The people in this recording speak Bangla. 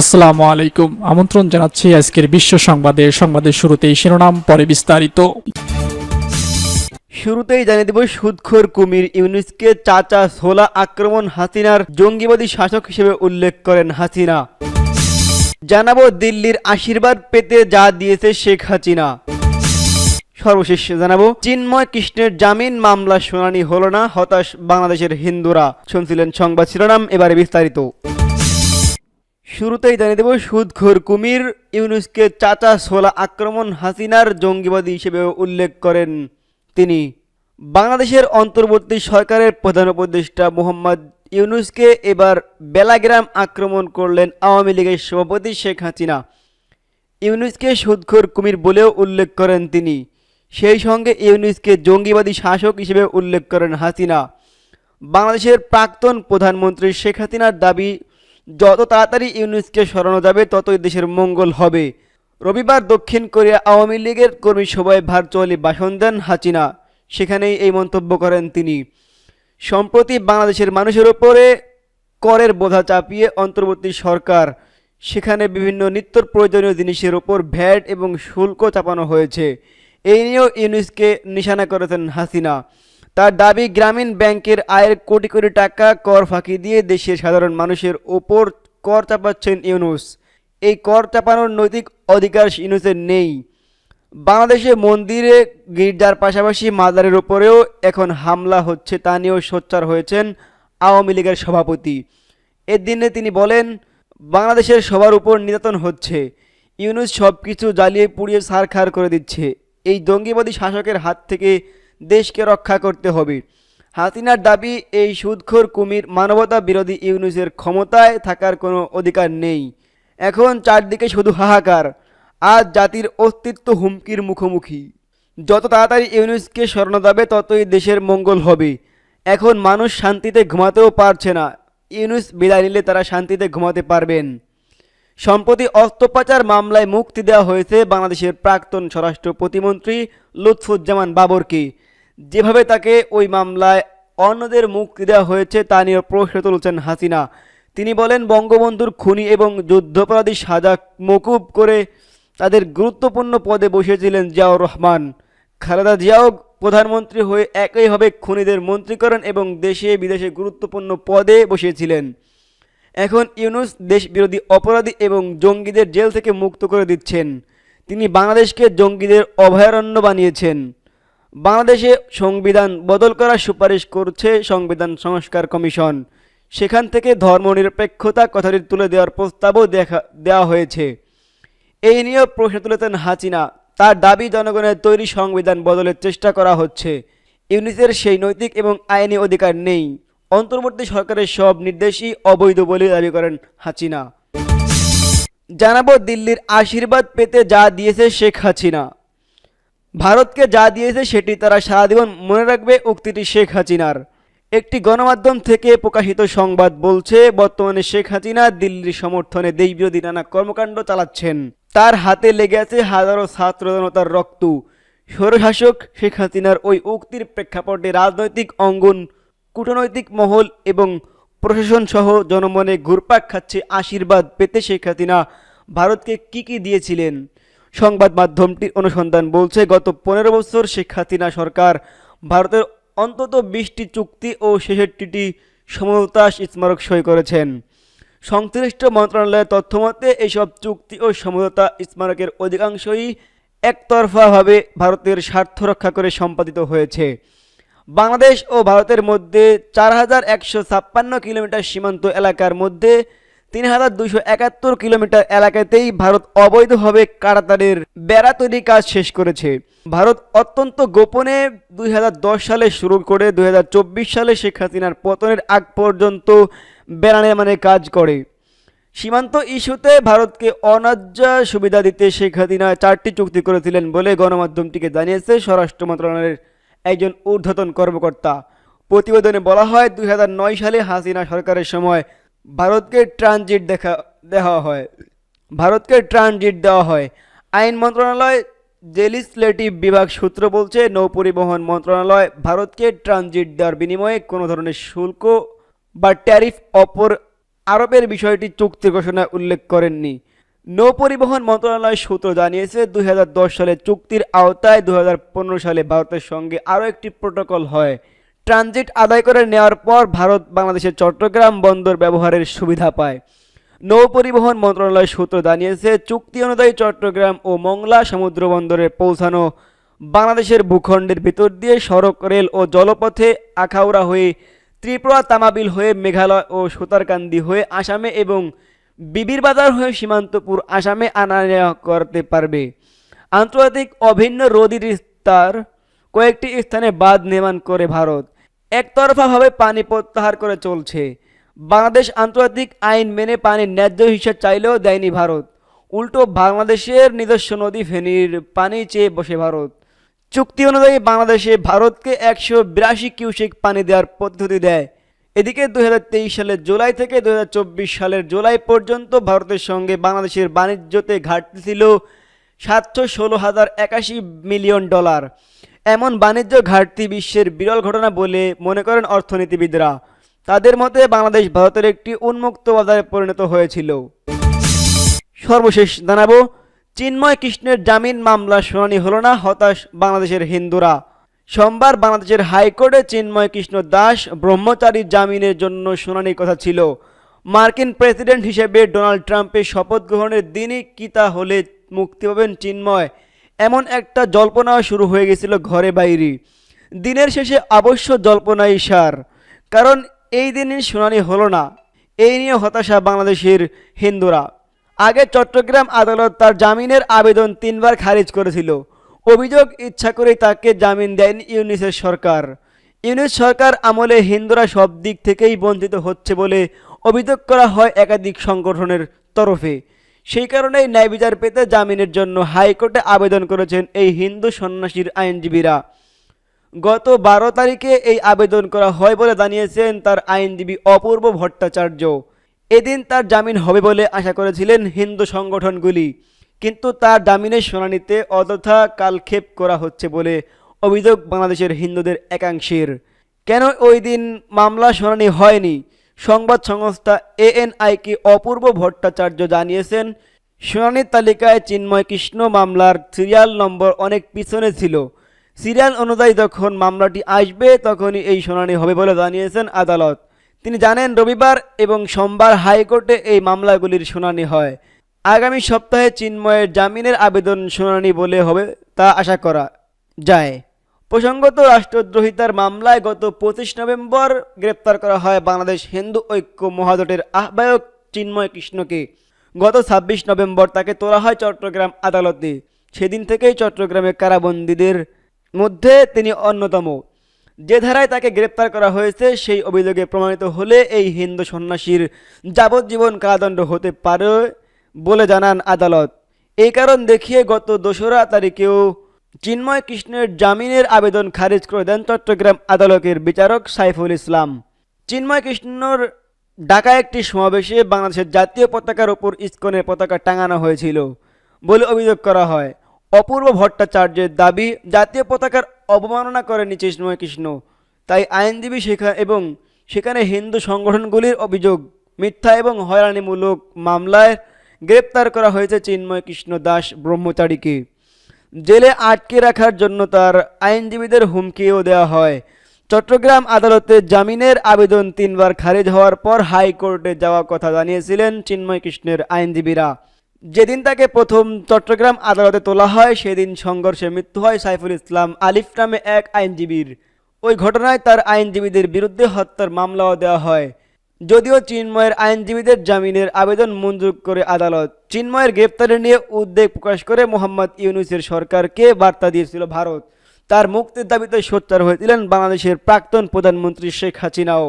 আসসালামু আলাইকুম। আমন্ত্রণ জানাচ্ছি আজকের বিশ্ব সংবাদে। সংবাদের শুরুতেই শিরোনাম, পরে বিস্তারিত। শুরুতেই জানিয়ে দেব, সুদখোর কুমির ইউনুসকে চাচা সোলা আক্রমণ হাসিনার জঙ্গিবাদী শাসক হিসেবে উল্লেখ করেন হাসিনা। জানাব, দিল্লির আশীর্বাদ পেতে যা দিয়েছে শেখ হাসিনা। সর্বশেষ জানাব, চিন্ময় কৃষ্ণের জামিন মামলা শুনানি হলো না, হতাশ বাংলাদেশের হিন্দুরা। শুনছিলেন সংবাদ শিরোনাম, এবারে বিস্তারিত। শুরুতেই জানিয়ে দেব সুদখোর কুমির, ইউনুসকে চাচা সোলা আক্রমণ হাসিনার জঙ্গিবাদী হিসেবে উল্লেখ করেন তিনি। বাংলাদেশের অন্তর্বর্তী সরকারের প্রধান উপদেষ্টা মোহাম্মদ ইউনুসকে এবার বেলাগ্রাম আক্রমণ করলেন আওয়ামী লীগের সভাপতি শেখ হাসিনা। ইউনুসকে সুদখোর কুমির বলেও উল্লেখ করেন তিনি। সেই সঙ্গে ইউনুসকে জঙ্গিবাদী শাসক হিসেবে উল্লেখ করেন হাসিনা। বাংলাদেশের প্রাক্তন প্রধানমন্ত্রী শেখ হাসিনার দাবি যত তাড়াতাড়ি ইউনুসকে সরানো যাবে, ততই দেশের মঙ্গল হবে। রবিবার দক্ষিণ কোরিয়া আওয়ামী লীগের কর্মী সভায় ভার্চুয়ালি ভাষণ দেন হাসিনা সেখানেই এই মন্তব্য করেন তিনি। সম্প্রতি বাংলাদেশের মানুষের ওপরে করের বোঝা চাপিয়ে অন্তর্বর্তী সরকার, সেখানে বিভিন্ন নিত্য প্রয়োজনীয় জিনিসের ওপর ভ্যাট এবং শুল্ক চাপানো হয়েছে। এই নিয়েও ইউনুসকে নিশানা করেছেন হাসিনা। তার দাবি, গ্রামীণ ব্যাংকের আয়ের কোটি কোটি টাকা কর ফাঁকি দিয়ে দেশের সাধারণ মানুষের ওপর কর চাপাচ্ছেন ইউনুস। এই কর চাপানোর নৈতিক অধিকার ইউনুসের নেই। বাংলাদেশে মন্দিরে গির্জার পাশাপাশি মাজারের ওপরেও এখন হামলা হচ্ছে তা নিয়েও সোচ্চার হয়েছেন আওয়ামী লীগের সভাপতি। এদিনে তিনি বলেন, বাংলাদেশের সবার উপর নির্যাতন হচ্ছে। ইউনুস সব কিছু জ্বালিয়ে পুড়িয়ে সারখার করে দিচ্ছে। এই জঙ্গিবাদী শাসকের হাত থেকে দেশকে রক্ষা করতে হবে। হাসিনার দাবি, এই সুদখোর কুমির মানবতা বিরোধী ইউনুসের ক্ষমতায় থাকার কোনো অধিকার নেই। এখন চারদিকে শুধু হাহাকার আজ জাতির অস্তিত্ব হুমকির মুখোমুখি। যত তাড়াতাড়ি ইউনুসকে সরানো যাবে ততই দেশের মঙ্গল হবে। এখন মানুষ শান্তিতে ঘুমাতেও পারছে না। ইউনুস বিদায় নিলে তারা শান্তিতে ঘুমাতে পারবেন। সম্প্রতি অস্ত্রোপচার মামলায় মুক্তি দেওয়া হয়েছে বাংলাদেশের প্রাক্তন স্বরাষ্ট্র প্রতিমন্ত্রী লুৎফুজ্জামান বাবরকে। যেভাবে তাকে ওই মামলায় অন্যদের মুক্তি দেওয়া হয়েছে, তা নিয়ে প্রশ্ন তুলছেন হাসিনা। তিনি বলেন, বঙ্গবন্ধুর খুনি এবং যুদ্ধাপরাধী সাজা মকুব করে তাদের গুরুত্বপূর্ণ পদে বসেছিলেন জিয়াউর রহমান। খালেদা জিয়াও প্রধানমন্ত্রী হয়ে একইভাবে খুনিদের মন্ত্রীকরণ এবং দেশে বিদেশে গুরুত্বপূর্ণ পদে বসিয়েছিলেন। এখন ইউনুস দেশ বিরোধী অপরাধী এবং জঙ্গিদের জেল থেকে মুক্ত করে দিচ্ছেন। তিনি বাংলাদেশকে জঙ্গিদের অভয়ারণ্য বানিয়েছেন। বাংলাদেশে সংবিধান বদল করার সুপারিশ করছে সংবিধান সংস্কার কমিশন। সেখান থেকে ধর্মনিরপেক্ষতা কথাটি তুলে দেওয়ার প্রস্তাবও দেখা, দেওয়া হয়েছে। এই নিয়েও প্রশ্ন তুলেছেন হাসিনা। তার দাবি, জনগণের তৈরি সংবিধান বদলের চেষ্টা করা হচ্ছে। ইউনিসের সেই নৈতিক এবং আইনি অধিকার নেই। অন্তর্বর্তী সরকারের সব নির্দেশই অবৈধ বলে দাবি করেন হাসিনা। জানাব দিল্লির আশীর্বাদ পেতে যা দিয়েছে শেখ হাসিনা। ভারতকে যা দিয়েছে সেটি তারা সারা জীবন মনে রাখবে উক্তিটি শেখ হাসিনার। একটি গণমাধ্যম থেকে প্রকাশিত সংবাদ বলছে, বর্তমানে শেখ হাসিনা দিল্লির সমর্থনে দেশবিরোধী নানা কর্মকাণ্ড চালাচ্ছেন। তার হাতে লেগে আছে হাজারো ছাত্র জনতার রক্ত। স্বৈরশাসক শেখ হাসিনার ওই উক্তির প্রেক্ষাপটে রাজনৈতিক অঙ্গন, কূটনৈতিক মহল এবং প্রশাসন সহ জনমনে ঘুরপাক খাচ্ছে আশীর্বাদ পেতে শেখ হাসিনা ভারতকে কি কি দিয়েছিলেন? সংবাদ মাধ্যমটির অনুসন্ধান বলছে, গত পনেরো বছর শেখ হাসিনা সরকার, ভারতের অন্তত বিশটি চুক্তি ও ছেষট্টিটি সমঝোতা স্মারক সই করেছেন। সংশ্লিষ্ট মন্ত্রণালয়ের তথ্যমতে এইসব চুক্তি ও সমঝোতা স্মারকের অধিকাংশই একতরফাভাবে ভারতের স্বার্থ রক্ষা করে সম্পাদিত হয়েছে। বাংলাদেশ ও ভারতের মধ্যে চার হাজার একশো ছাপ্পান্ন কিলোমিটার সীমান্ত এলাকার মধ্যে তিন হাজার দুশো একাত্তর কিলোমিটার এলাকাতেই ভারত অবৈধভাবে কারাতারের বেড়া তৈরি কাজ শেষ করেছে। ভারত অত্যন্ত গোপনে দুই হাজার দশ সালে শুরু করে দুই হাজার চব্বিশ সালে শেখ হাসিনার পতনের আগ পর্যন্ত বেড়া নির্মাণের কাজ করে। সীমান্ত ইস্যুতে ভারতকে অন্যায্য সুবিধা দিতে শেখ হাসিনা চারটি চুক্তি করেছিলেন বলে গণমাধ্যমটিকে জানিয়েছে স্বরাষ্ট্র মন্ত্রণালয়ের একজন ঊর্ধ্বতন কর্মকর্তা। প্রতিবেদনে বলা হয়, দুই হাজার নয় সালে হাসিনা সরকারের সময় ভারতকে ট্রানজিট দেখা, দেওয়া হয়। ভারতকে ট্রানজিট দেওয়া হয়। আইন মন্ত্রণালয় লেজিসলেটিভ বিভাগ সূত্র বলছে, নৌপরিবহন মন্ত্রণালয় ভারতকে ট্রানজিট দেওয়ার বিনিময়ে কোনো ধরনের শুল্ক বা ট্যারিফ অপর আরবের বিষয়টি চুক্তি ঘোষণায় উল্লেখ করেননি। নৌ পরিবহন মন্ত্রণালয় সূত্র জানিয়েছে, দুই হাজার দশ সালে চুক্তির আওতায় দু হাজার পনেরো সালে ভারতের সঙ্গে আরও একটি প্রোটোকল হয়। ট্রানজিট আদায় করে নেওয়ার পর ভারত বাংলাদেশের চট্টগ্রাম বন্দর ব্যবহারের সুবিধা পায়। নৌ পরিবহন মন্ত্রণালয় সূত্র জানিয়েছে, চুক্তি অনুযায়ী চট্টগ্রাম ও মংলা সমুদ্র বন্দরে পৌঁছানো বাংলাদেশের ভূখণ্ডের ভিতর দিয়ে সড়ক, রেল ও জলপথে আখাউড়া হয়ে ত্রিপুরা তামাবিল হয়ে মেঘালয় ও সুতারকান্দি হয়ে আসামে এবং বিবির বাজার হয়ে সীমান্তপুর আসামে আনা নেওয়া করতে পারবে। আন্তর্জাতিক অভিন্ন নদীর স্তর কয়েকটি স্থানে বাঁধ নির্মাণ করে ভারত। একতরফাভাবে পানি প্রত্যাহার করে চলছে। বাংলাদেশ আন্তর্জাতিক আইন মেনে পানির ন্যায্য হিসাব চাইলেও দেয়নি ভারত। উল্টো বাংলাদেশের নিজস্ব নদী ফেনীর পানি চেয়ে বসে ভারত। চুক্তি অনুযায়ী বাংলাদেশে ভারতকে একশো বিরাশি কিউসেক পানি দেওয়ার পদ্ধতি দেয়। এদিকে দুই হাজার তেইশ সালের জুলাই থেকে দুই হাজার চব্বিশ সালের জুলাই পর্যন্ত ভারতের সঙ্গে বাংলাদেশের বাণিজ্যতে ঘাটতি ছিল সাতশো ষোলো হাজার একাশি মিলিয়ন ডলার। এমন বাণিজ্য ঘাটতি বিশ্বের বিরল ঘটনা বলে মনে করেন অর্থনীতিবিদরা। তাদের মতে বাংলাদেশ ভারতের একটি উন্মুক্ত বাজারে পরিণত হয়েছিল। সর্বশেষ জানাব, চিন্ময় কৃষ্ণের জামিন মামলা শুনানি হলো না, হতাশ বাংলাদেশের হিন্দুরা। সোমবার বাংলাদেশের হাইকোর্টে চিন্ময় কৃষ্ণ দাস ব্রহ্মচারীর জামিনের জন্য শুনানির কথা ছিল। মার্কিন প্রেসিডেন্ট হিসেবে ডোনাল্ড ট্রাম্পের শপথ গ্রহণের দিনই কিতা হলে মুক্তি পাবেন চিন্ময়। এমন একটা জল্পনাও শুরু হয়ে গেছিল ঘরে বাইরে। দিনের শেষে অবশ্য জল্পনাই সার, কারণ এই দিনই শুনানি হলো না। এই নিয়ে হতাশা বাংলাদেশের হিন্দুরা। আগে চট্টগ্রাম আদালত তার জামিনের আবেদন তিনবার খারিজ করেছিল। অভিযোগ ইচ্ছা করেই তাকে জামিন দেয়নি ইউনিসের সরকার। ইউনিস সরকার আমলে হিন্দুরা সব দিক থেকেই বঞ্চিত হচ্ছে বলে অভিযোগ করা হয় একাধিক সংগঠনের তরফে। সেই কারণেই ন্যায় বিচার পেতে জামিনের জন্য হাইকোর্টে আবেদন করেছেন এই হিন্দু সন্ন্যাসীর আইনজীবীরা। গত বারো তারিখে এই আবেদন করা হয় বলে জানিয়েছেন তার আইনজীবী অপূর্ব ভট্টাচার্য। এদিন তার জামিন হবে বলে আশা করেছিলেন হিন্দু সংগঠনগুলি। কিন্তু তার জামিনের শুনানিতে অযথা কালক্ষেপ করা হচ্ছে বলে অভিযোগ বাংলাদেশের হিন্দুদের একাংশের। কেন ওই দিন মামলা শুনানি হয়নি? সংবাদ সংস্থা এএনআইকে অপূর্ব ভট্টাচার্য জানিয়েছেন, শুনানির তালিকায় চিন্ময় কৃষ্ণ মামলার সিরিয়াল নম্বর অনেক পিছনে ছিল। সিরিয়াল অনুযায়ী যখন মামলাটি আসবে, তখনই এই শুনানি হবে বলে জানিয়েছেন আদালত। তিনি জানেন, রবিবার এবং সোমবার হাইকোর্টে এই মামলাগুলির শুনানি হয়। আগামী সপ্তাহে চিন্ময়ের জামিনের আবেদন শুনানি বলে হবে তা আশা করা যায়। প্রসঙ্গত, রাষ্ট্রদ্রোহিতার মামলায় গত পঁচিশ নভেম্বর গ্রেপ্তার করা হয় বাংলাদেশ হিন্দু ঐক্য মহাজোটের আহ্বায়ক চিন্ময় কৃষ্ণকে। গত ছাব্বিশ নভেম্বর তাকে তোলা হয় চট্টগ্রাম আদালতে। সেদিন থেকেই চট্টগ্রামে কারাবন্দীদের মধ্যে তিনি অন্যতম। যে ধারায় তাকে গ্রেপ্তার করা হয়েছে, সেই অভিযোগে প্রমাণিত হলে এই হিন্দু সন্ন্যাসীর যাবজ্জীবন কারাদণ্ড হতে পারে বলে জানান আদালত। এই কারণ দেখিয়ে গত দোসরা তারিখেও চিন্ময় কৃষ্ণের জামিনের আবেদন খারিজ করে দেন চট্টগ্রাম আদালতের বিচারক সাইফুল ইসলাম। চিন্ময় কৃষ্ণর ঢাকা একটি সমাবেশে বাংলাদেশের জাতীয় পতাকার ওপর ইস্কনের পতাকা টাঙানো হয়েছিল বলে অভিযোগ করা হয়। অপূর্ব ভট্টাচার্যের দাবি, জাতীয় পতাকার অবমাননা করেনি চিন্ময় কৃষ্ণ। তাই আইনজীবী সেখানে এবং সেখানে হিন্দু সংগঠনগুলির অভিযোগ, মিথ্যা এবং হয়রানিমূলক মামলায় গ্রেপ্তার করা হয়েছে চিন্ময় কৃষ্ণ দাস ব্রহ্মচারীকে। জেলে আটকে রাখার জন্য তার আইনজীবীদের হুমকিও দেওয়া হয়। চট্টগ্রাম আদালতে জামিনের আবেদন তিনবার খারিজ হওয়ার পর হাইকোর্টে যাওয়ার কথা জানিয়েছিলেন চিন্ময় কৃষ্ণের আইনজীবীরা। যেদিন তাকে প্রথম চট্টগ্রাম আদালতে তোলা হয়, সেদিন সংঘর্ষে মৃত্যু হয় সাইফুল ইসলাম আলিফ নামে এক আইনজীবীর। ওই ঘটনায় তার আইনজীবীদের বিরুদ্ধে হত্যার মামলাও দেওয়া হয়। যদিও চিন্ময়ের আইনজীবীদের জামিনের আবেদন মঞ্জুর করে আদালত, চিন্ময়ের গ্রেপ্তারি নিয়ে উদ্বেগ প্রকাশ করে মোহাম্মদ ইউনুসের সরকারকে বার্তা দিয়েছিল ভারত। তার মুক্তির দাবিতে সোচ্চার হয়েছিলেন বাংলাদেশের প্রাক্তন প্রধানমন্ত্রী শেখ হাসিনাও।